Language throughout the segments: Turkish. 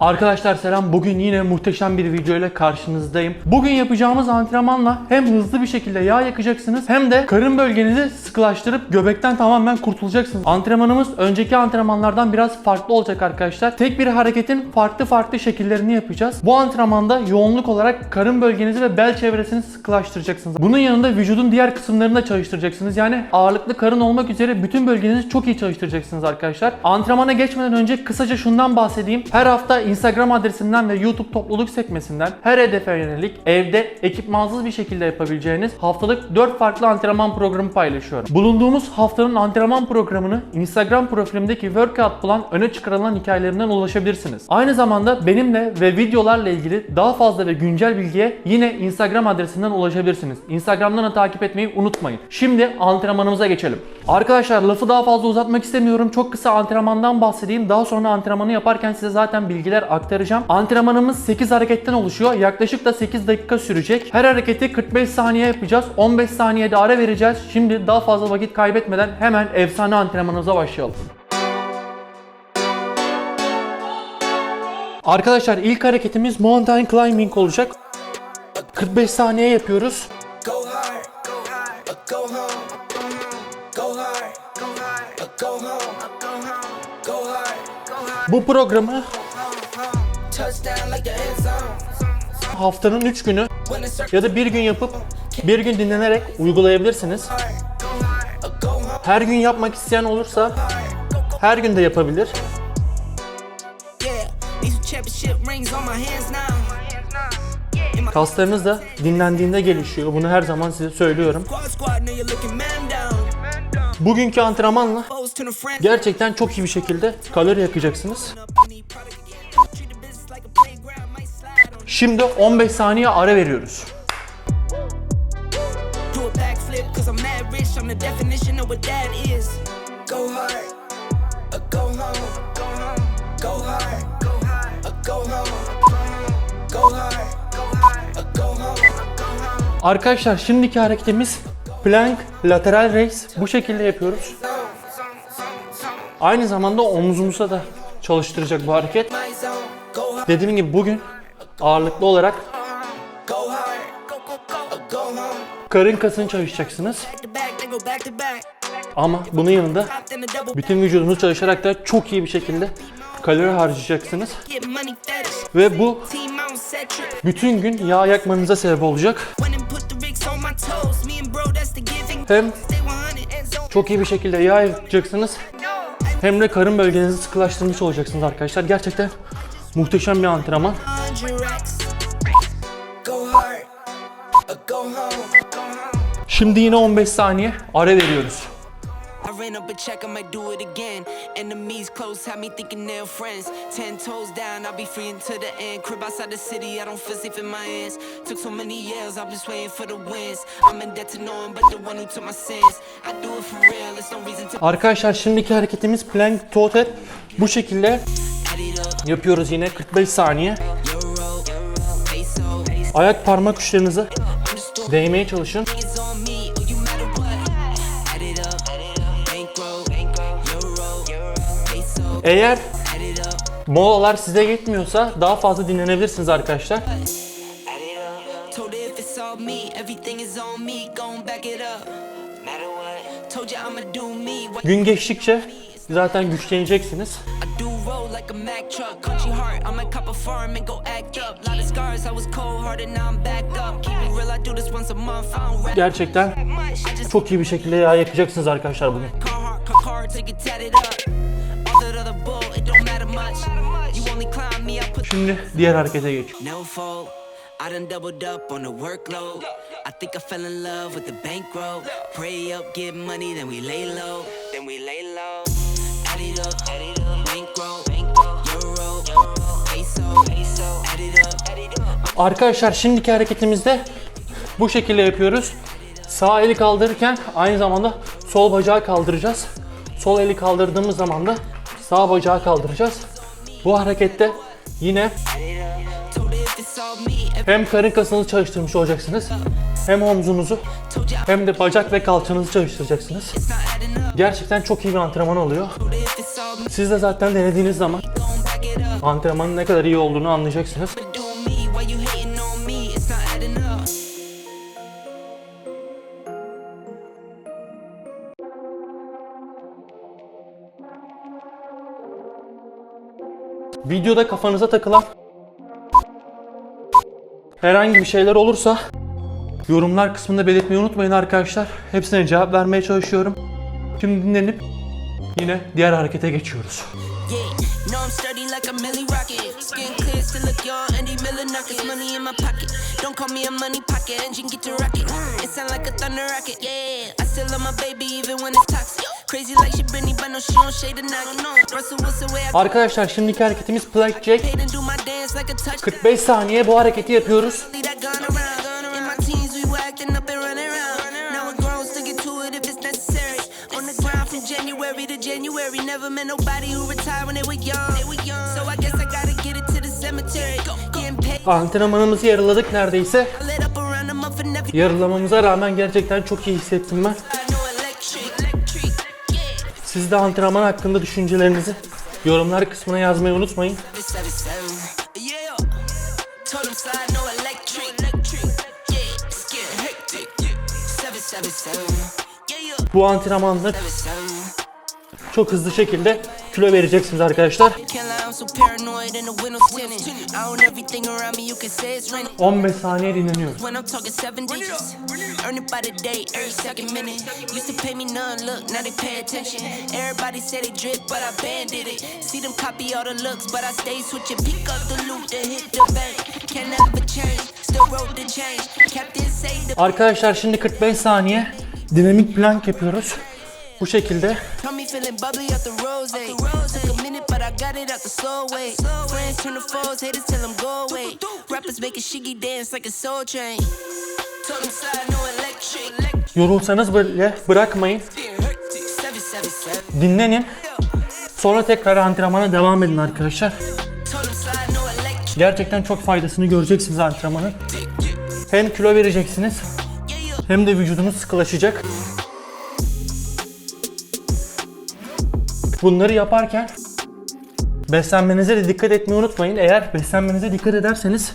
Arkadaşlar selam. Bugün yine muhteşem bir video ile karşınızdayım. Bugün yapacağımız antrenmanla hem hızlı bir şekilde yağ yakacaksınız hem de karın bölgenizi sıkılaştırıp göbekten tamamen kurtulacaksınız. Antrenmanımız önceki antrenmanlardan biraz farklı olacak arkadaşlar. Tek bir hareketin farklı farklı şekillerini yapacağız. Bu antrenmanda yoğunluk olarak karın bölgenizi ve bel çevresini sıkılaştıracaksınız. Bunun yanında vücudun diğer kısımlarını da çalıştıracaksınız. Yani ağırlıklı karın olmak üzere bütün bölgenizi çok iyi çalıştıracaksınız arkadaşlar. Antrenmana geçmeden önce kısaca şundan bahsedeyim. Her hafta Instagram adresinden ve YouTube topluluk sekmesinden her hedefe yönelik evde ekipmansız bir şekilde yapabileceğiniz haftalık 4 farklı antrenman programı paylaşıyorum. Bulunduğumuz haftanın antrenman programını Instagram profilimdeki workout plan öne çıkarılan hikayelerinden ulaşabilirsiniz. Aynı zamanda benimle ve videolarla ilgili daha fazla ve güncel bilgiye yine Instagram adresinden ulaşabilirsiniz. Instagram'dan da takip etmeyi unutmayın. Şimdi antrenmanımıza geçelim. Arkadaşlar lafı daha fazla uzatmak istemiyorum. Çok kısa antrenmandan bahsedeyim. Daha sonra antrenmanı yaparken size zaten bilgiler aktaracağım. Antrenmanımız 8 hareketten oluşuyor. Yaklaşık da 8 dakika sürecek. Her hareketi 45 saniye yapacağız. 15 saniyede ara vereceğiz. Şimdi daha fazla vakit kaybetmeden hemen efsane antrenmanımıza başlayalım. Arkadaşlar ilk hareketimiz mountain climbing olacak. 45 saniye yapıyoruz. Bu programı haftanın 3 günü ya da bir gün yapıp bir gün dinlenerek uygulayabilirsiniz. Her gün yapmak isteyen olursa her gün de yapabilir. Kaslarınız da dinlendiğinde gelişiyor. Bunu her zaman size söylüyorum. Bugünkü antrenmanla gerçekten çok iyi bir şekilde kalori yakacaksınız. Şimdi 15 saniye ara veriyoruz. Arkadaşlar şimdiki hareketimiz plank lateral raise. Bu şekilde yapıyoruz. Aynı zamanda omzumuza da çalıştıracak bu hareket. Dediğim gibi bugün ağırlıklı olarak karın kasını çalışacaksınız. Ama bunun yanında bütün vücudunuz çalışarak da çok iyi bir şekilde kalori harcayacaksınız. Ve bu bütün gün yağ yakmanıza sebep olacak. Hem Stay 100 and zone. çok iyi bir şekilde yağ yakacaksınız hem de karın bölgenizi sıkılaştırmış olacaksınız arkadaşlar. Gerçekten muhteşem bir antrenman. 100 racks. Go hard, or go home. Go home. Şimdi yine 15 saniye ara veriyoruz. I ran up a check, I might do it again. Enemies close, had me thinking they're friends. Ten toes down, I'll be free until the end. Crib outside the city, I don't feel safe in my hands. Took so many years, I'm just waiting for the wins. I'm in debt to no one but the one who took my sins. I do it for real, there's no reason to Arkadaşlar şimdiki hareketimiz plank toe tap. Bu şekilde yapıyoruz yine 45 saniye. İt up, bankroll, euro, peso, Eğer molalar size yetmiyorsa daha fazla dinlenebilirsiniz arkadaşlar. Gün geçtikçe zaten güçleneceksiniz. I like a Mack truck. Country heart, I'ma cop a farm and go act up. Lot of scars, I was cold hearted, now I'm back up. Keep it real, I do this once a month. I don't rap Gerçekten much. I çok iyi bir şekilde yağ yakacaksınız arkadaşlar bugün. car hard, car hard to get tatted up. All that other bull, it don't matter much. You only climb me, I put Şimdi diğer harekete geç. No fault. I done doubled up on the workload. I think I fell in love with the bankroll. Pray up, get money, then we lay low. Arkadaşlar şimdiki hareketimizde bu şekilde yapıyoruz. Sağ eli kaldırırken aynı zamanda sol bacağı kaldıracağız. Sol eli kaldırdığımız zaman da sağ bacağı kaldıracağız. Bu harekette yine hem karın kasınızı çalıştırmış olacaksınız. Hem omzunuzu hem de bacak ve kalçanızı çalıştıracaksınız. Gerçekten çok iyi bir antrenman oluyor. Siz de zaten denediğiniz zaman antrenmanın ne kadar iyi olduğunu anlayacaksınız. Videoda kafanıza takılan herhangi bir şeyler olursa yorumlar kısmında belirtmeyi unutmayın arkadaşlar. Hepsine cevap vermeye çalışıyorum. Şimdi dinlenip yine diğer harekete geçiyoruz. Yeah. Arkadaşlar şimdiki hareketimiz plank jack. paid and do my dance like a touchdown. 45 saniye bu hareketi yapıyoruz. January to January. Never met nobody who retired when they were young. They were young. So I guess I gotta get it to the cemetery. Getting paid. Antrenmanımızı yarıladık neredeyse. Yarılamamıza rağmen gerçekten çok iyi hissettim ben. Siz de antrenman hakkında düşüncelerinizi yorumlar kısmına yazmayı unutmayın. It's 77. Yeah. Told him slide no electric. Electric. Yeah. It's getting hectic. Yeah. 777. Yeah, yeah. Bu antrenmanda 77. çok hızlı şekilde kilo vereceksiniz arkadaşlar. Can't lie, I'm so paranoid and the windows tinted. I own everything around me, you can say it's raining. 15 saniye dinleniyoruz. Arkadaşlar şimdi 45 saniye dinamik plank yapıyoruz. Bu şekilde yorulsanız böyle bırakmayın. 777. Dinlenin. Sonra tekrar antrenmana devam edin arkadaşlar. Gerçekten çok faydasını göreceksiniz antrenmanın. Hem kilo vereceksiniz hem de vücudunuz sıkılaşacak. Bunları yaparken beslenmenize de dikkat etmeyi unutmayın. Eğer beslenmenize dikkat ederseniz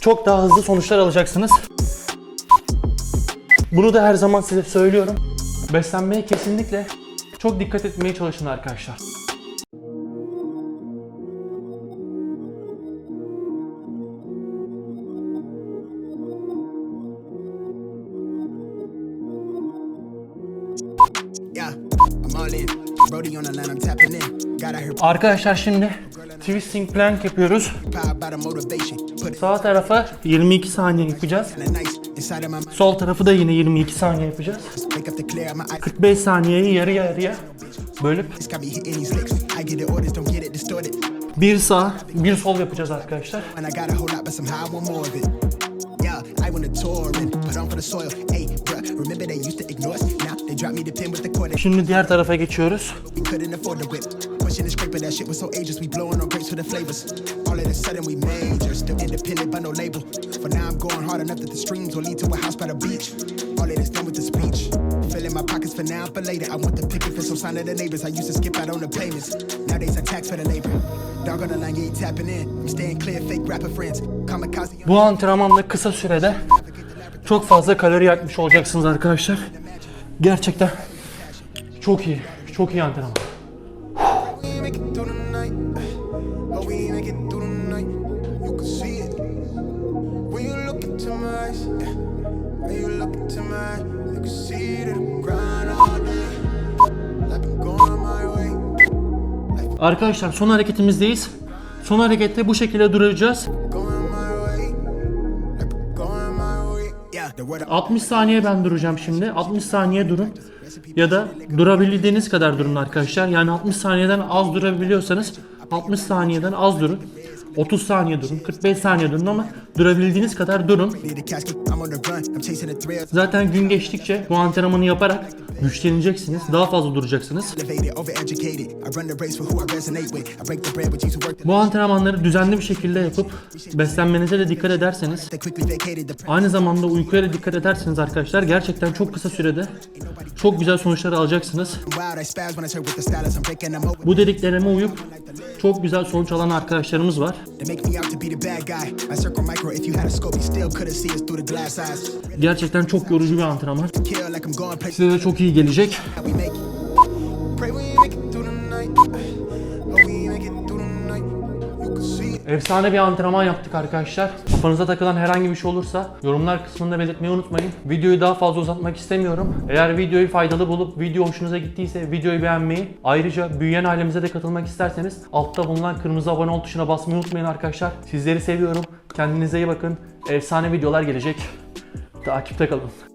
çok daha hızlı sonuçlar alacaksınız. Bunu da her zaman size söylüyorum. Beslenmeye kesinlikle çok dikkat etmeye çalışın arkadaşlar. Arkadaşlar şimdi twisting plank yapıyoruz. Sağ tarafa 22 saniye yapacağız. Sol tarafı da yine 22 saniye yapacağız. Wake up to clear out my eyes. 45 saniyeyi yarı yarıya bölüp bir sağ bir sol yapacağız arkadaşlar. Şimdi diğer tarafa geçiyoruz. Pushing and scraping, that shit was so ages. We blowing on grapes for the flavors. All of a sudden we major, still independent but no label. For now I'm going hard enough that the streams will lead to a house by the beach. All of this done with the speech. Filling my pockets for now, for later. I want the picket for some sign of the neighbors. I used to skip out on the payments. Nowadays I tax for the labor. Dog on the line, yeah, tapping in. I'm staying clear, fake rapper friends. Kamikaze. Bu antrenmanla kısa sürede çok fazla kalori yakmış olacaksınız arkadaşlar. Gerçekten çok iyi. Çok iyi antrenman. Arkadaşlar son hareketimizdeyiz. Son harekette bu şekilde duracağız. 60 saniye ben duracağım şimdi. 60 saniye durun. Ya da durabildiğiniz kadar durun arkadaşlar. Yani 60 saniyeden az durabiliyorsanız 60 saniyeden az durun. 30 saniye durun, 45 saniye durun ama durabildiğiniz kadar durun. Zaten gün geçtikçe bu antrenmanı yaparak güçleneceksiniz. Daha fazla duracaksınız. Bu antrenmanları düzenli bir şekilde yapıp beslenmenize de dikkat ederseniz Aynı zamanda uykuya da dikkat ederseniz arkadaşlar gerçekten çok kısa sürede çok güzel sonuçlar alacaksınız. Bu dediklerime uyup çok güzel sonuç alan arkadaşlarımız var. Gerçekten çok yorucu bir antrenman. Size de çok iyi gelecek. Efsane bir antrenman yaptık arkadaşlar. Kafanıza takılan herhangi bir şey olursa yorumlar kısmında belirtmeyi unutmayın. Videoyu daha fazla uzatmak istemiyorum. Eğer videoyu faydalı bulup video hoşunuza gittiyse videoyu beğenmeyi, ayrıca büyüyen ailemize de katılmak isterseniz altta bulunan kırmızı abone ol tuşuna basmayı unutmayın arkadaşlar. Sizleri seviyorum. Kendinize iyi bakın. Efsane videolar gelecek. Takipte kalın.